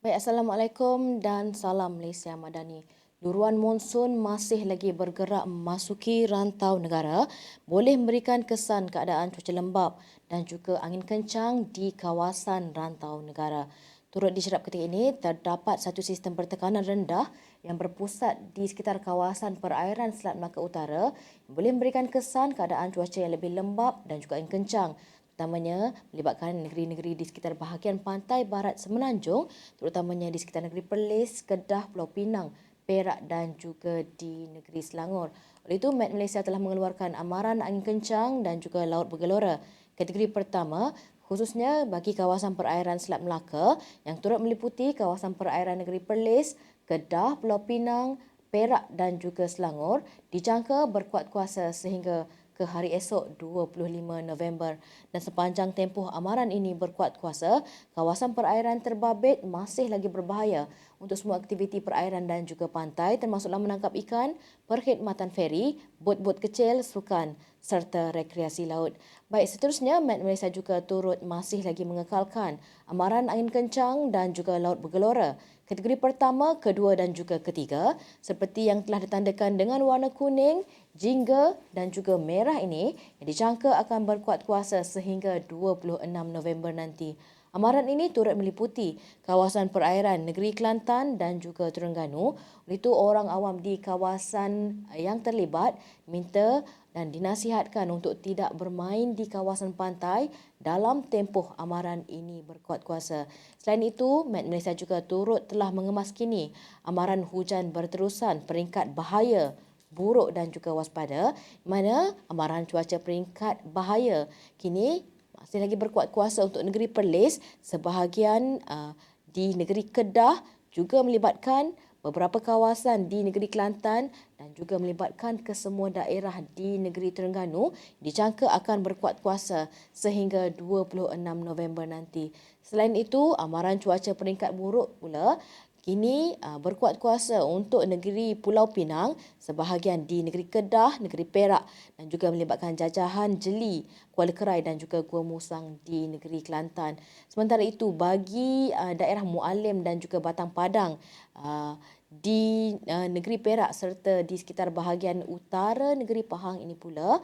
Baik, Assalamualaikum dan salam Malaysia Madani. Luruan monsun masih lagi bergerak memasuki rantau negara boleh memberikan kesan keadaan cuaca lembap dan juga angin kencang di kawasan rantau negara. Turut diserap ketika ini, terdapat satu sistem bertekanan rendah yang berpusat di sekitar kawasan perairan Selat Melaka Utara yang boleh memberikan kesan keadaan cuaca yang lebih lembap dan juga angin kencang terutamanya melibatkan negeri-negeri di sekitar bahagian pantai barat Semenanjung, terutamanya di sekitar negeri Perlis, Kedah, Pulau Pinang, Perak dan juga di negeri Selangor. Oleh itu, Met Malaysia telah mengeluarkan amaran angin kencang dan juga laut bergelora. Kategori pertama, khususnya bagi kawasan perairan Selat Melaka yang turut meliputi kawasan perairan negeri Perlis, Kedah, Pulau Pinang, Perak dan juga Selangor dijangka berkuat kuasa sehingga ke hari esok 25 November dan sepanjang tempoh amaran ini berkuat kuasa, kawasan perairan terbabit masih lagi berbahaya untuk semua aktiviti perairan dan juga pantai termasuklah menangkap ikan, perkhidmatan feri, bot-bot kecil, sukan serta rekreasi laut. Baik, seterusnya Met Malaysia juga turut masih lagi mengekalkan amaran angin kencang dan juga laut bergelora Kategori pertama, kedua dan juga ketiga seperti yang telah ditandakan dengan warna kuning, jingga dan juga merah ini yang dijangka akan berkuat kuasa sehingga 26 November nanti. Amaran ini turut meliputi kawasan perairan negeri Kelantan dan juga Terengganu. Oleh itu, orang awam di kawasan yang terlibat minta dan dinasihatkan untuk tidak bermain di kawasan pantai dalam tempoh amaran ini berkuat kuasa. Selain itu, Met Malaysia juga turut telah mengemas kini amaran hujan berterusan peringkat bahaya buruk dan juga waspada mana amaran cuaca peringkat bahaya kini masih lagi berkuat kuasa untuk negeri Perlis sebahagian uh, di negeri Kedah juga melibatkan beberapa kawasan di negeri Kelantan dan juga melibatkan kesemua daerah di negeri Terengganu dijangka akan berkuat kuasa sehingga 26 November nanti. Selain itu, amaran cuaca peringkat buruk pula kini uh, berkuat kuasa untuk negeri Pulau Pinang, sebahagian di negeri Kedah, negeri Perak dan juga melibatkan jajahan Jeli, Kuala Kerai dan juga Gua Musang di negeri Kelantan. Sementara itu, bagi uh, daerah Mualim dan juga Batang Padang uh, di negeri Perak serta di sekitar bahagian utara negeri Pahang ini pula,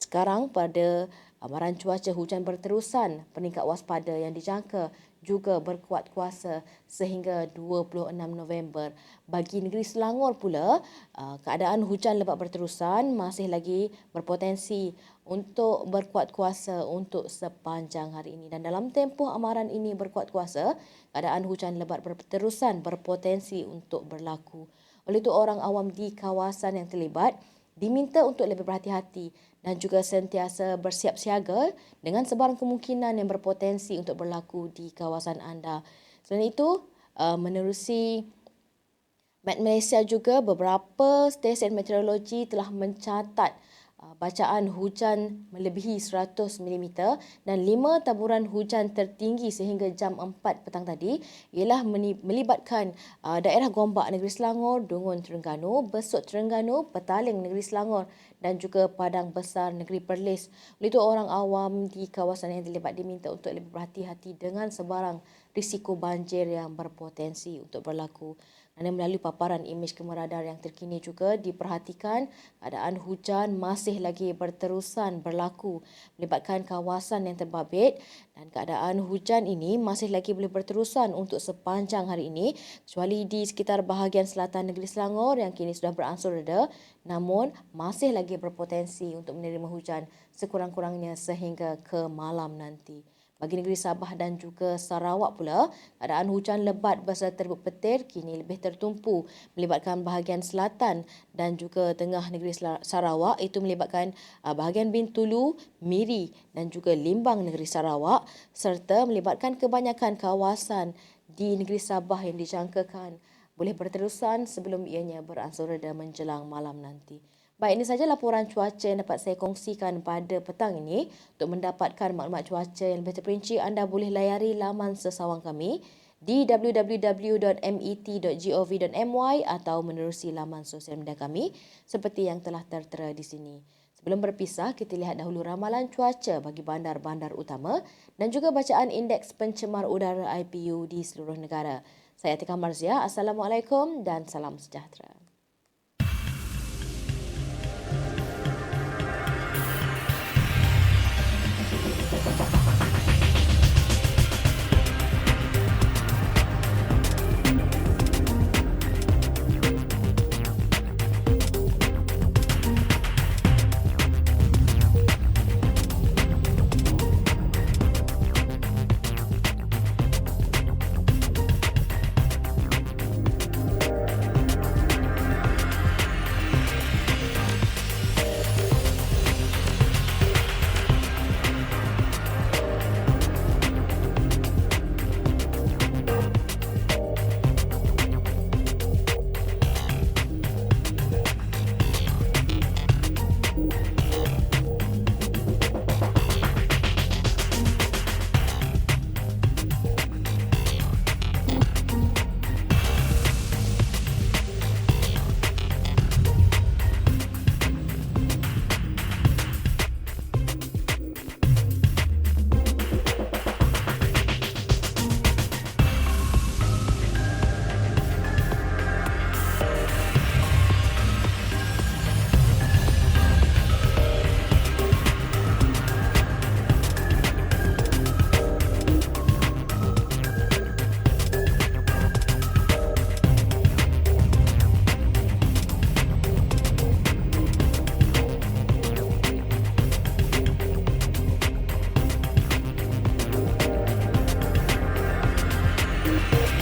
sekarang pada amaran cuaca hujan berterusan peningkat waspada yang dijangka juga berkuat kuasa sehingga 26 November. Bagi negeri Selangor pula, uh, keadaan hujan lebat berterusan masih lagi berpotensi untuk berkuat kuasa untuk sepanjang hari ini. Dan dalam tempoh amaran ini berkuat kuasa, keadaan hujan lebat berterusan berpotensi untuk berlaku. Oleh itu, orang awam di kawasan yang terlibat diminta untuk lebih berhati-hati dan juga sentiasa bersiap siaga dengan sebarang kemungkinan yang berpotensi untuk berlaku di kawasan anda. Selain itu, uh, menerusi Met Malaysia juga beberapa stesen meteorologi telah mencatat bacaan hujan melebihi 100 mm dan lima taburan hujan tertinggi sehingga jam 4 petang tadi ialah melibatkan ah, daerah Gombak Negeri Selangor, Dungun Terengganu, Besut Terengganu, Petaling Negeri Selangor dan juga Padang Besar Negeri Perlis. Oleh itu orang awam di kawasan yang terlibat diminta untuk lebih berhati-hati dengan sebarang risiko banjir yang berpotensi untuk berlaku. Dan melalui paparan imej kamera radar yang terkini juga diperhatikan keadaan hujan masih lagi berterusan berlaku melibatkan kawasan yang terbabit dan keadaan hujan ini masih lagi boleh berterusan untuk sepanjang hari ini kecuali di sekitar bahagian selatan negeri Selangor yang kini sudah beransur reda namun masih lagi berpotensi untuk menerima hujan sekurang-kurangnya sehingga ke malam nanti. Bagi negeri Sabah dan juga Sarawak pula, keadaan hujan lebat beserta terbuk petir kini lebih tertumpu melibatkan bahagian selatan dan juga tengah negeri Sarawak itu melibatkan uh, bahagian Bintulu, Miri dan juga Limbang negeri Sarawak serta melibatkan kebanyakan kawasan di negeri Sabah yang dijangkakan boleh berterusan sebelum ianya beransur reda menjelang malam nanti. Baik, ini saja laporan cuaca yang dapat saya kongsikan pada petang ini. Untuk mendapatkan maklumat cuaca yang lebih terperinci, anda boleh layari laman sesawang kami di www.met.gov.my atau menerusi laman sosial media kami seperti yang telah tertera di sini. Sebelum berpisah, kita lihat dahulu ramalan cuaca bagi bandar-bandar utama dan juga bacaan indeks pencemar udara IPU di seluruh negara. Saya Atika Marzia. Assalamualaikum dan salam sejahtera.